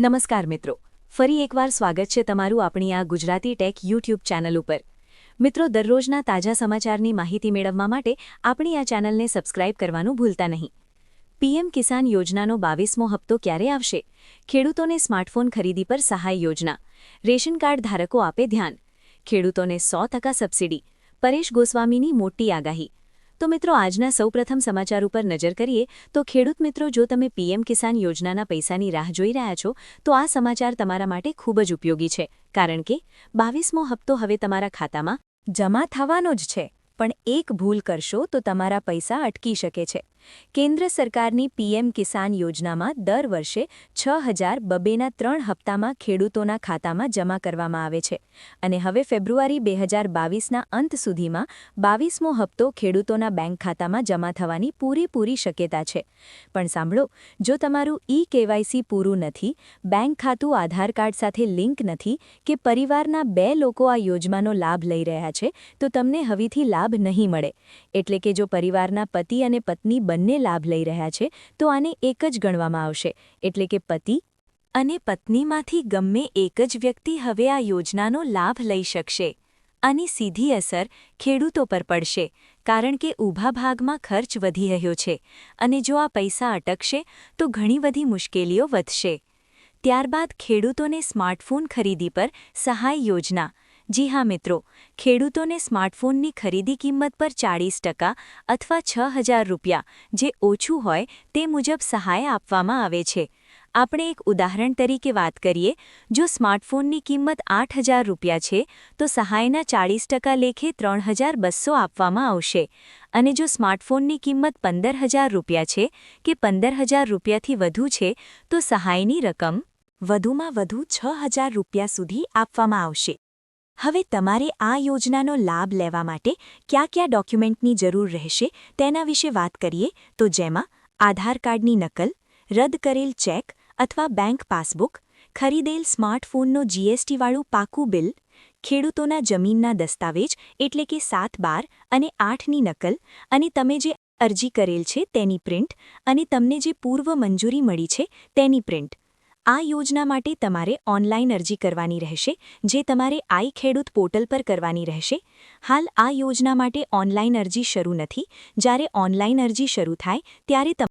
નમસ્કાર મિત્રો. ફરી એકવાર સ્વાગત છે તમારું આપણી આ ગુજરાતી ટેક યુટ્યુબ ચેનલ ઉપર. મિત્રો, દરરોજના તાજા સમાચારની માહિતી મેળવવા માટે આપણી આ ચેનલને સબસ્ક્રાઇબ કરવાનું ભૂલતા નહીં. પીએમ કિસાન યોજનાનો બાવીસમો હપ્તો ક્યારે આવશે? ખેડૂતોને સ્માર્ટફોન ખરીદી પર સહાય યોજના. રેશન કાર્ડ ધારકો આપે ધ્યાન. ખેડૂતોને સો સબસિડી. પરેશ ગોસ્વામીની મોટી આગાહી. તો મિત્રો, આજના સૌપ્રથમ સમાચાર ઉપર નજર કરીએ તો ખેડૂત મિત્રો, જો તમે પીએમ કિસાન યોજનાના પૈસાની રાહ જોઈ રહ્યા છો, તો આ સમાચાર તમારા માટે ખૂબ જ ઉપયોગી છે. કારણ કે બાવીસમો હપ્તો હવે તમારા ખાતામાં જમા થવાનો જ છે. પણ એક ભૂલ કરશો તો તમારા પૈસા અટકી શકે છે. કેન્દ્ર સરકારની પીએમ કિસાન યોજનામાં દર વર્ષે છ હજાર બબેના ત્રણ હપ્તામાં ખેડૂતોના ખાતામાં જમા કરવામાં આવે છે. અને હવે ફેબ્રુઆરી બે હજાર બાવીસના અંત સુધીમાં બાવીસમો હપ્તો ખેડૂતોના બેંક ખાતામાં જમા થવાની પૂરેપૂરી શક્યતા છે. પણ સાંભળો, જો તમારું ઈ કેવાયસી પૂરું નથી, બેંક ખાતું આધાર કાર્ડ સાથે લિંક નથી કે પરિવારના બે લોકો આ યોજનાનો લાભ લઈ રહ્યા છે, તો તમને હવેથી લાભ નહીં મળે. એટલે કે જો પરિવારના પતિ અને પત્ની બંને લાભ લઈ રહ્યા છે, તો આને એક જ ગણવામાં આવશે. એટલે કે પતિ અને પત્નીમાંથી ગમે એક જ વ્યક્તિ હવે આ યોજનાનો લાભ લઈ શકશે. આની સીધી અસર ખેડૂતો પર પડશે, કારણ કે ઊભા ભાગમાં ખર્ચ વધી રહ્યો છે અને જો આ પૈસા અટકશે, તો ઘણી બધી મુશ્કેલીઓ વધશે. ત્યારબાદ ખેડૂતોને સ્માર્ટફોન ખરીદી પર સહાય યોજના જી હા મિત્રો, ખેડૂતોને સ્માર્ટફોનની ખરીદી કિંમત પર ચાળીસ ટકા અથવા છ હજાર રૂપિયા જે ઓછું હોય તે મુજબ સહાય આપવામાં આવે છે. આપણે એક ઉદાહરણ તરીકે વાત કરીએ, જો સ્માર્ટફોનની કિંમત આઠ હજાર રૂપિયા છે, તો સહાયના ચાળીસ ટકા લેખે ત્રણ હજાર બસો આપવામાં આવશે. અને જો સ્માર્ટફોનની કિંમત પંદર હજાર રૂપિયા છે કે પંદર હજાર રૂપિયાથી વધુ છે, તો સહાયની રકમ વધુમાં વધુ છ હજાર રૂપિયા સુધી આપવામાં આવશે. હવે તમારે આ યોજનાનો લાભ લેવા માટે કયા કયા ડોક્યુમેન્ટની જરૂર રહેશે તેના વિશે વાત કરીએ તો જેમાં આધાર કાર્ડની નકલ, રદ કરેલ ચેક અથવા બેંક પાસબુક, ખરીદેલ સ્માર્ટફોનનો જીએસટીવાળું પાકું બિલ, ખેડૂતોના જમીનના દસ્તાવેજ એટલે કે સાત બાર અને આઠની નકલ અને તમે જે અરજી કરેલ છે તેની પ્રિન્ટ અને તમને જે પૂર્વ મંજૂરી મળી છે તેની પ્રિન્ટ. આ યોજના માટે તમારે ઓનલાઈન અરજી કરવાની રહેશે, જે તમારે આઈ ખેડૂત પોર્ટલ પર કરવાની રહેશે. હાલ આ યોજના માટે ઓનલાઈન અરજી શરૂ નથી. જ્યારે ઓનલાઈન અરજી શરૂ થાય, ત્યારે